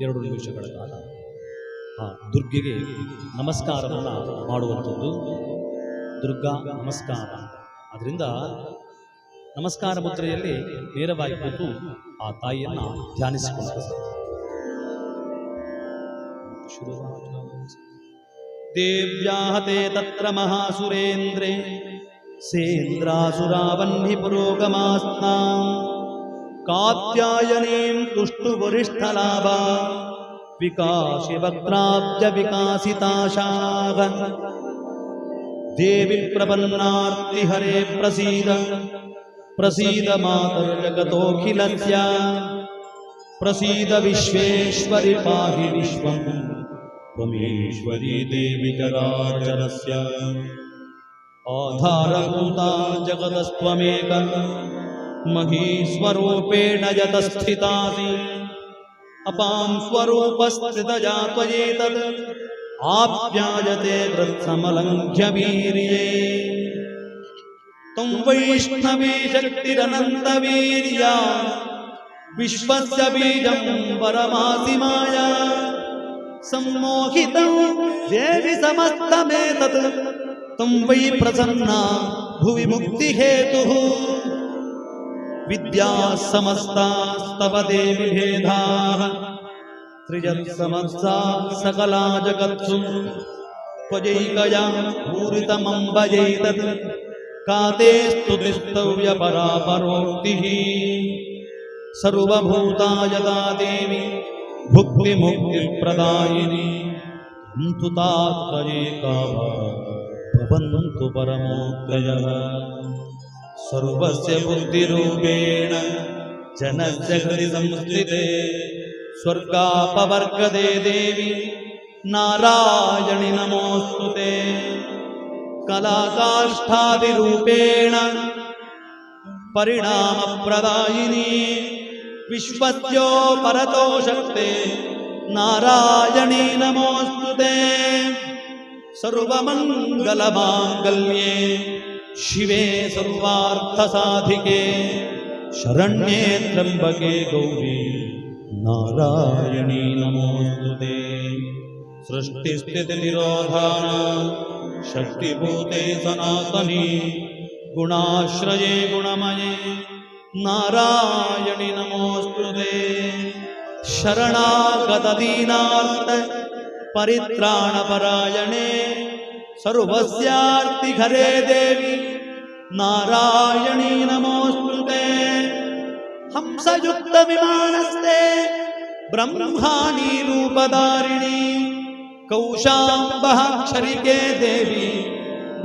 ಎರಡು ನಿಮಿಷಗಳ ಕಾಲ. ಆ ದುರ್ಗೆಗೆ ನಮಸ್ಕಾರವನ್ನು ಮಾಡುವಂಥದ್ದು. ದುರ್ಗಾ, ನಮಸ್ಕಾರ. ಅದರಿಂದ ನಮಸ್ಕಾರ ಮುದ್ರೆಯಲ್ಲಿ ನೇರವಾಗಿ ಕೂತು ಆ ತಾಯಿಯನ್ನು ಧ್ಯಾನಿಸಿಕೊಂಡು ದೇವ್ಯಾಹತೆ ತತ್ರ ಮಹಾಸುರೇಂದ್ರೇ ಸೇಂದ್ರಾಸುರಾವನ್ನಿ ಪುರೋಗಮಾಸ್ತಾಂ कात्यायनीं तुष्टुवरिष्ठलाभा विकासि वक्त्राब्ज विकासिताशाः। देवी प्रपन्नार्ति हरे प्रसीद प्रसीद मातर्जगतोऽखिलस्य प्रसीद विश्वेश्वरि पाहि विश्वम् त्वमीश्वरी देवि जराचरस्य आधारभूता जगतस्त्वमेकम् महीस्वरूपेण यतस्थितासि अपां स्वरूपस्थितजा त्वयेतद् आप्यायते वीर्ये त्वं वैष्णवी शक्तिरनन्तवीर्या। विश्वस्य बीजं परमासि माया। सम्मोहितं देवि समस्तमेतत्। तं वै प्रसन्ना भुवि मुक्तिहेतुः विद्याः देवि भेदाः। त्रिजत्समस्ता सकला जगत्सु। त्वजैकया पूरितमम्बजैतत् का सर्वभूता यदा देवी भुक्तिमुक्तिप्रदायिनी। तु तात्पर्येका भवन्तु परमोदयः सर्वस्य बुद्धिरूपेण जनस्य हृदि संस्थिते स्वर्गापवर्गदे देवी नारायणि नमोऽस्तु ते। कलाकाष्ठादिरूपेण परिणामप्रदायिनी विश्वस्यो परतो शक्ते नारायणी नमोऽस्तु ते। सर्वमङ्गलमाङ्गल्ये शिवे सर्वार्थसाधिके शरण्ये त्र्यम्बके गौरी नारायणी नमोऽस्तु ते। सृष्टिस्थितिनिरोधान षष्टिभूते सनातनी गुणाश्रये गुणमये नारायणि नमोऽस्तु ते। शरणागतदीनार्थ परित्राणपरायणे सर्वस्यार्तिघरे देवी। नारायणी नमोऽस्तु ते। हंसयुक्तविमानस्ते। ब्रह्माणि रूपधारिणी। कौशाम्बक्षरिके देवी।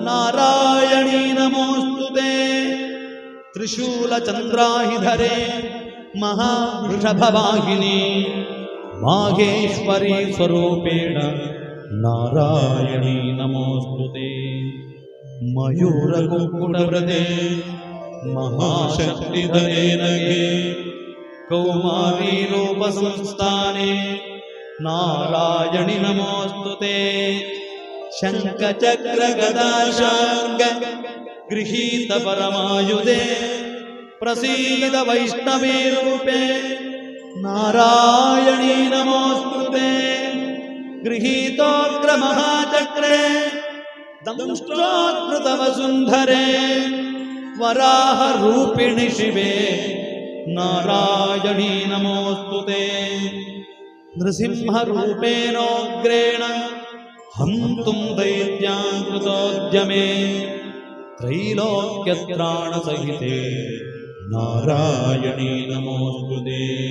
नारायणी नमोऽस्तु ते। त्रिशूलचन्द्राहिधरे। महावृषभवाहिनी। माहेश्वरी स्वरूपेण नारायणी नमोऽस्तु ते मयूरकुक्कुटव्रते महाशक्तिधरे नगे कौमारी रूपसंस्थाने नारायणि नमोऽस्तु ते शङ्खचक्रगदाशाङ्ग गृहीत परमायुधे प्रसीद वैष्णवी रूपे नारायणी नमोऽस्तु ते गृहीतोऽग्रमः चक्रे वराह वराहरूपिणि शिवे, नारायणी नमोऽस्तु ते। नृसिंहरूपेणोऽग्रेण हन्तुम् दैत्याकृतोद्यमे, त्रैलोक्यत्राणसहिते, नारायणी नमोऽस्तु ते।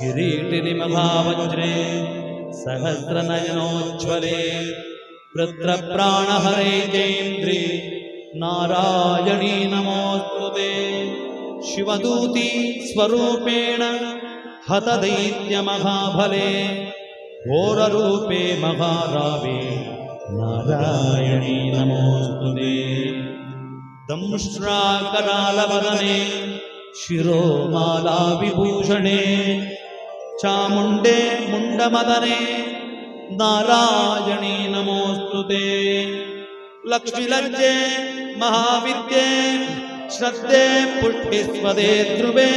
किरीटिनिमहावज्रे सहस्रनयनोज्ज्वले वृत्रप्राणहरे चेन्द्रि नारायणी नमोऽस्तु ते। शिवदूती स्वरूपेण हतदैत्यमहाफले घोररूपे महारावे नारायणी नमोऽस्तु ते। दंष्ट्राकरालवदने शिरोमाला विभूषणे चामुण्डे मुण्डमदने नारायणी नमोऽस्तु ते। लक्ष्मीलज्जे महाविद्ये, श्रद्धे पुष्टिस्वदे ध्रुवे।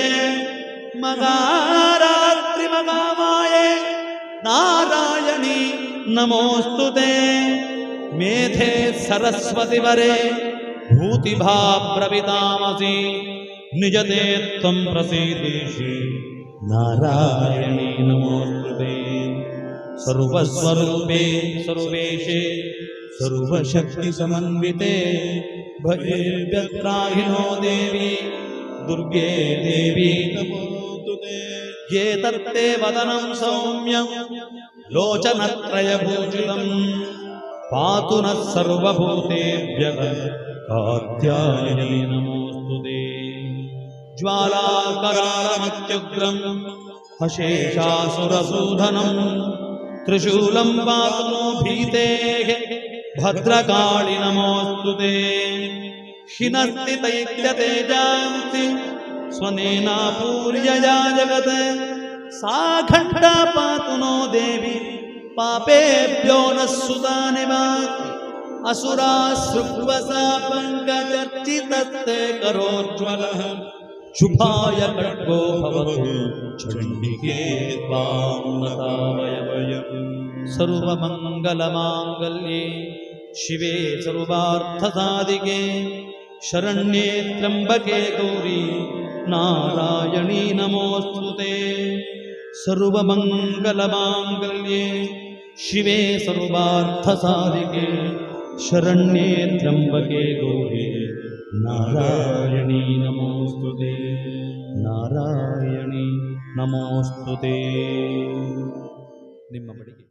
मगारात्रिमगामाये नारायणी नमोऽस्तु ते। मेधे सरस्वतिवरे भूतिभाप्रवितामसि। निजते त्वं प्रसीदेशे नारायणी नमोऽस्तु ते सर्वस्वरूपे सर्वेशे सर्वशक्तिसमन्विते। भयेभ्यत्राहिनो देवी दुर्गे देवी नमोऽस्तु ते ये तत्ते वदनं सौम्यं लोचनत्रयभूषितम्। पातु नः सर्वभूतेभ्यः। कात्यायनी नमोऽस्तु ते ज्वालाकरालमत्युग्रम् अशेषासुरसूधनम् त्रिशूलं पातु नो भीतेः भद्रकाळि नमोऽस्तु ते। हिनस्ति तैत्यतेजांसि स्वनेनापूर्यया जगत्। सा खण्डा पातु नो देवी, पापेभ्यो नः सुतानिव असुरा सृग्वसा पङ्कजर्चितस्ते करोज्ज्वलः। ಶುಭಾಯ ಖಡ್ಗೋ ಭವತಿ ಚಂಡಿಕೆ ವಾಮನತಾಮಯವಯ ಸರ್ವಮಂಗಲಮಾಂಗಲ್ಯೆ, ಶಿವೆ ಸರ್ವಾರ್ಥಸಾಧಿಕೆ, ಶರಣ್ಯೇ ತ್ರ್ಯಂಬಕೆ ಗೌರಿ, ನಾರಾಯಣೀ ನಮೋಸ್ತುತೆ. ಸರ್ವಮಂಗಲಮಾಂಗಲ್ಯೆ, ಶಿವೆ ಸರ್ವಾರ್ಥಸಾಧಿಕೆ, ಶರಣ್ಯೇ ತ್ರ್ಯಂಬಕೆ ಗೌರಿ ನಾರಾಯಣಿ ನಮೋಸ್ತು ನಾರಾಯಣಿ ನಮೋಸ್ತು ನಿಮ್ಮ ಬಳಿಗೆ